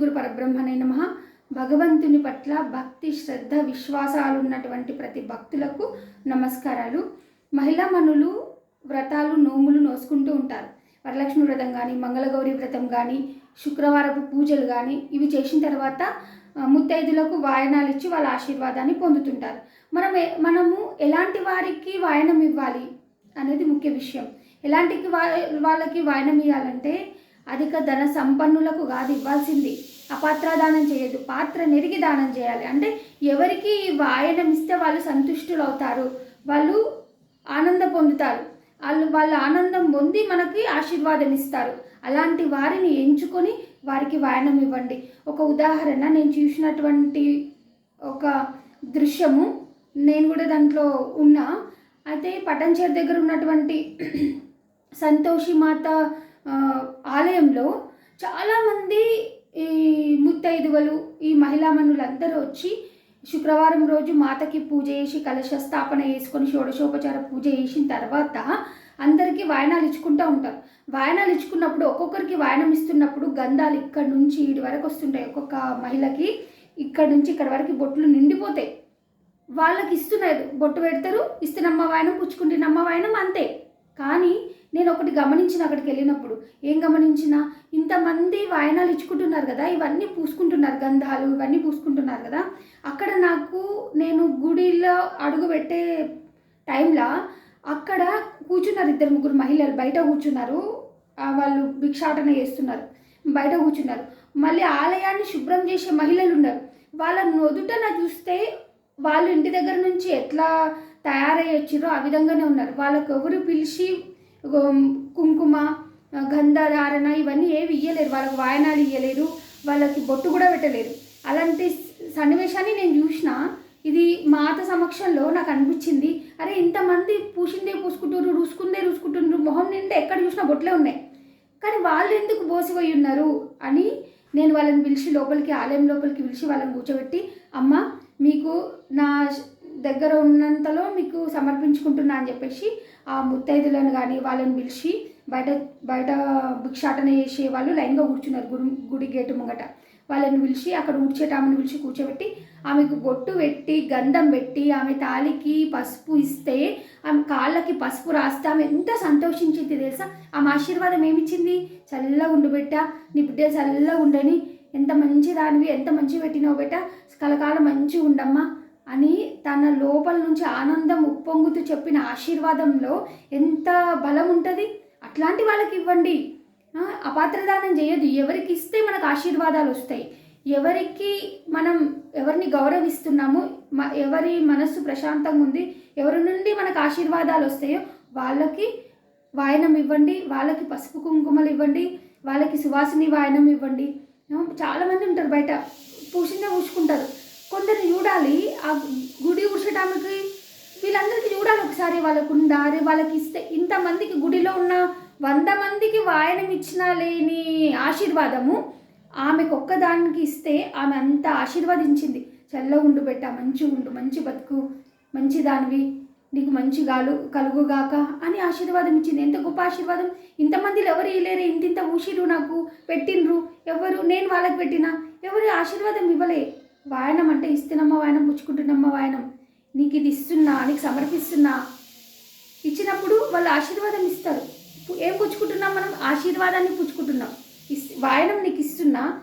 గురు పరబ్రహ్మనే నమ. భగవంతుని పట్ల భక్తి శ్రద్ధ విశ్వాసాలు ఉన్నటువంటి ప్రతి భక్తులకు నమస్కారాలు. మహిళా మనులు వ్రతాలు నోములు నోసుకుంటూ ఉంటారు. వరలక్ష్మి వ్రతం కానీ మంగళగౌరి వ్రతం కానీ శుక్రవారపు పూజలు కానీ ఇవి చేసిన తర్వాత ముత్తైదులకు వాయనాలు ఇచ్చి వాళ్ళ ఆశీర్వాదాన్ని పొందుతుంటారు. మనం మనము ఎలాంటి వారికి వాయనం ఇవ్వాలి అనేది ముఖ్య విషయం. ఎలాంటి వా- వాళ్ళకి వాయనం ఇవ్వాలంటే అధిక ధన సంపన్నులకు కాదు ఇవ్వాల్సింది అపాత్ర దానం చేయదు. పాత్ర నెరిగి దానం చేయాలి. అంటే ఎవరికి ఈ వాయనం ఇస్తే వాళ్ళు సంతుష్టులు అవుతారు వాళ్ళు ఆనందం పొందుతారు. వాళ్ళు వాళ్ళ ఆనందం పొంది మనకి ఆశీర్వాదం ఇస్తారు అలాంటి వారిని ఎంచుకొని వారికి వాయనం ఇవ్వండి. ఒక ఉదాహరణ నేను చూసినటువంటి ఒక దృశ్యము. నేను కూడా దాంట్లో ఉన్నా. అయితే పటంచేరు దగ్గర ఉన్నటువంటి సంతోషి మాత ఆలయంలో చాలామంది ఈ ముత్తైదువలు ఈ మహిళా మనులందరూ వచ్చి శుక్రవారం రోజు మాతకి పూజ చేసి కలశ స్థాపన చేసుకొని షోడశోపచార పూజ చేసిన తర్వాత అందరికీ వాయనాలు ఇచ్చుకుంటూ ఉంటారు. వాయనాలు ఇచ్చుకున్నప్పుడు ఒక్కొక్కరికి వాయనం ఇస్తున్నప్పుడు గంధాలు ఇక్కడ నుంచి ఇటు వరకు వస్తుంటాయి. ఒక్కొక్క మహిళకి ఇక్కడ నుంచి ఇక్కడ వరకు బొట్లు నిండిపోతాయి. వాళ్ళకి ఇస్తున్నారు. బొట్టు పెడతారు ఇస్తున్నమ్మ వాయనం పుచ్చుకుంటున్నమ్మ వాయనం అంతే. కానీ నేను ఒకటి గమనించిన అక్కడికి వెళ్ళినప్పుడు. ఏం గమనించిన? ఇంతమంది వాయనాలు ఇచ్చుకుంటున్నారు కదా ఇవన్నీ పూసుకుంటున్నారు గంధాలు ఇవన్నీ పూసుకుంటున్నారు కదా. అక్కడ నాకు నేను గుడిలో అడుగు పెట్టే టైంలో అక్కడ కూర్చున్నారు ఇద్దరు ముగ్గురు మహిళలు. బయట కూర్చున్నారు. వాళ్ళు భిక్షాటన చేస్తున్నారు. బయట కూర్చున్నారు. మళ్ళీ ఆలయాన్ని శుభ్రం చేసే మహిళలు ఉన్నారు. వాళ్ళ నొదుటన చూస్తే వాళ్ళు ఇంటి దగ్గర నుంచి ఎట్లా తయారై వచ్చిరో ఆ విధంగానే ఉన్నారు. వాళ్ళకు ఎవరు పిలిచి కుంకుమ గంధధారణ ఇవన్నీ ఏవి ఇయ్యలేరు. వాళ్ళకి వాయనాలు ఇయ్యలేరు. వాళ్ళకి బొట్టు కూడా పెట్టలేరు. అలాంటి సన్నివేశాన్ని నేను చూసిన ఇది మాత సమక్షంలో నాకు అనిపించింది. అరే ఇంతమంది పూసిందే పూసుకుంటున్నారు రుసుకుందే రుసుకుంటున్నారు మొహం నిండా ఎక్కడ చూసినా బొట్లే ఉన్నాయి. కానీ వాళ్ళు ఎందుకు బోసిపోయి ఉన్నారు అని నేను వాళ్ళని పిలిచి లోపలికి ఆలయం లోపలికి పిలిచి వాళ్ళని కూర్చోబెట్టి అమ్మ మీకు నా దగ్గర ఉన్నంతలో మీకు సమర్పించుకుంటున్నా అని చెప్పేసి ఆ ముత్తైదులను కానీ వాళ్ళని పిలిచి బయట బయట భిక్షాటన చేసే వాళ్ళు లైన్గా కూర్చున్నారు గుడి గుడి గేటు ముంగట. వాళ్ళని పిలిచి అక్కడ ఊడ్చేటామని పిలిచి కూర్చోబెట్టి ఆమెకు బొట్టు పెట్టి గంధం పెట్టి ఆమె తాలికి పసుపు ఇస్తే ఆమె కాళ్ళకి పసుపు రాస్తే ఆమె ఎంత సంతోషించింది తెలుసా? ఆమె ఆశీర్వాదం ఏమిచ్చింది? చల్లగా ఉండిబెట్ట నీ బిడ్డ చల్లగా ఉండని ఎంత మంచి దానివి ఎంత మంచి పెట్టినావు బెట్ట? కలకాలం మంచిగా ఉండమ్మా. అని తన లోపల నుంచి ఆనందం ఉప్పొంగుతూ చెప్పిన ఆశీర్వాదంలో ఎంత బలం ఉంటుంది? అట్లాంటి వాళ్ళకి ఇవ్వండి. అపాత్రదానం చేయదు ఎవరికి ఇస్తే మనకు ఆశీర్వాదాలు వస్తాయి. ఎవరికి మనం ఎవరిని గౌరవిస్తున్నాము ఎవరి మనస్సు ప్రశాంతంగా ఉంది ఎవరి నుండి మనకు ఆశీర్వాదాలు వస్తాయో వాళ్ళకి వాయనం ఇవ్వండి వాళ్ళకి పసుపు కుంకుమలు ఇవ్వండి వాళ్ళకి సువాసిని వాయనం ఇవ్వండి. చాలామంది ఉంటారు బయట. పూసిందే పూసుకుంటారు. కొందరు చూడాలి. ఆ గుడి ఉడచడానికి వీళ్ళందరికీ చూడాలి ఒకసారి వాళ్ళకు ఉందా అరే వాళ్ళకి ఇస్తే ఇంతమందికి గుడిలో ఉన్న వంద మందికి వాయనం ఇచ్చినా లేని ఆశీర్వాదము ఆమెకు ఒక్కదానికి ఇస్తే ఆమె అంత ఆశీర్వదించింది. చల్ల ఉండు పెట్ట మంచి ఉండు మంచి బతుకు మంచి దానివి నీకు మంచి గాలు కలుగుగాక అని ఆశీర్వాదం ఇచ్చింది ఎంత గొప్ప ఆశీర్వాదం. ఇంతమందిలో ఎవరు ఇలేరే ఇంత ఇంత నాకు పెట్టిండ్రు. ఎవరు నేను వాళ్ళకి పెట్టినా ఎవరు ఆశీర్వాదం ఇవ్వలే. వాయనం అంటే ఇస్తున్నమ్మ వాయనం పుచ్చుకుంటున్నమ్మ వాయనం. నీకు ఇది ఇస్తున్నా నీకు సమర్పిస్తున్నా. ఇచ్చినప్పుడు వాళ్ళు ఆశీర్వాదం ఇస్తారు. ఏం పుచ్చుకుంటున్నాం మనం? ఆశీర్వాదాన్ని పుచ్చుకుంటున్నాం. ఇస్ వాయనం నీకు ఇస్తున్నా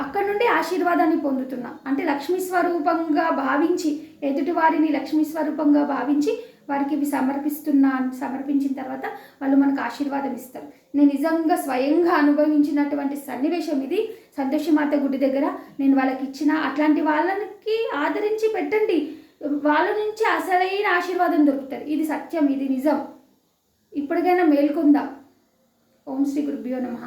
అక్కడ నుండి ఆశీర్వాదాన్ని పొందుతున్నా. అంటే లక్ష్మీ స్వరూపంగా భావించి ఎదుటి వారిని లక్ష్మీ స్వరూపంగా భావించి వారికి ఇవి సమర్పిస్తున్నా సమర్పించిన తర్వాత వాళ్ళు మనకు ఆశీర్వాదం ఇస్తారు. నేను నిజంగా స్వయంగా అనుభవించినటువంటి సన్నివేశం ఇది. సంతోషమాత గుడి దగ్గర నేను వాళ్ళకి ఇచ్చిన అట్లాంటి వాళ్ళకి ఆదరించి పెట్టండి. వాళ్ళ నుంచి అసలైన ఆశీర్వాదం దొరుకుతుంది. ఇది సత్యం ఇది నిజం. ఇప్పటికైనా మేల్కొందాం. ఓం శ్రీ గురుభ్యో నమః.